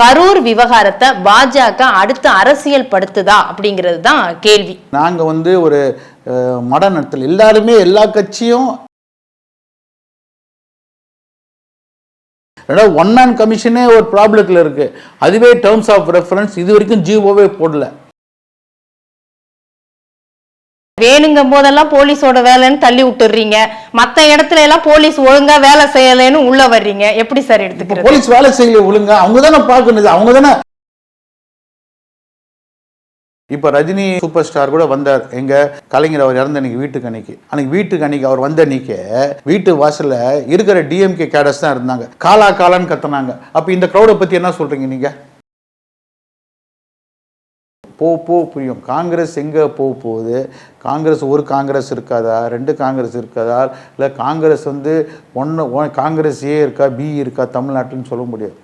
கரூர் விவகாரத்தை பாஜக அடுத்து அரசியல் படுத்துதா அப்படிங்கிறது தான் கேள்வி. நாங்க வந்து ஒரு மட நடத்தல். எல்லாருமே எல்லா கட்சியும் ஒன் மேன் கமிஷனே ஒரு ப்ராப்ளத்தில் இருக்கு. அதுவே டேர்ம்ஸ் ஆஃப் ரெஃபரன்ஸ் இது வரைக்கும் ஜிஓவே போடல. வேணுங்கும் போதெல்லாம் போலீஸோட வேலைன்னு தள்ளி விட்டுறீங்க மத்த இடத்துல எல்லாம் போலீஸ் ஒழுங்கா வேலை செய்யலைன்னு உள்ள வர்றீங்க. எப்படி சார் எடுத்துக்கிறது? போலீஸ் வேலை செய்யல ஒழுங்கா அவங்க தானே பார்க்கணும் அவங்க தானே. இப்போ ரஜினி சூப்பர் ஸ்டார் கூட வந்தார். எங்க கலைஞர் அவர் இறந்த அன்னைக்கு வீட்டுக்கு அன்னைக்கு. அன்னைக்கு வீட்டுக்கு அன்னைக்கு அவர் வந்த அன்னைக்கு வீட்டு வாசல்ல இருக்கிற டிஎம்கே கேடர்ஸ் தான் இருந்தாங்க. காலா காலான்னு கத்துனாங்க. அப்ப இந்த க்ரௌடை பத்தி என்ன சொல்றீங்க நீங்க? போ போ புரியும். காங்கிரஸ் எங்கே போக போகுது? காங்கிரஸ் ஒரு காங்கிரஸ் இருக்காதா? ரெண்டு காங்கிரஸ் இருக்காதா? இல்லை காங்கிரஸ் வந்து ஒன்று காங்கிரஸ் ஏ இருக்கா பி இருக்கா தமிழ்நாட்டுன்னு சொல்ல முடியாது.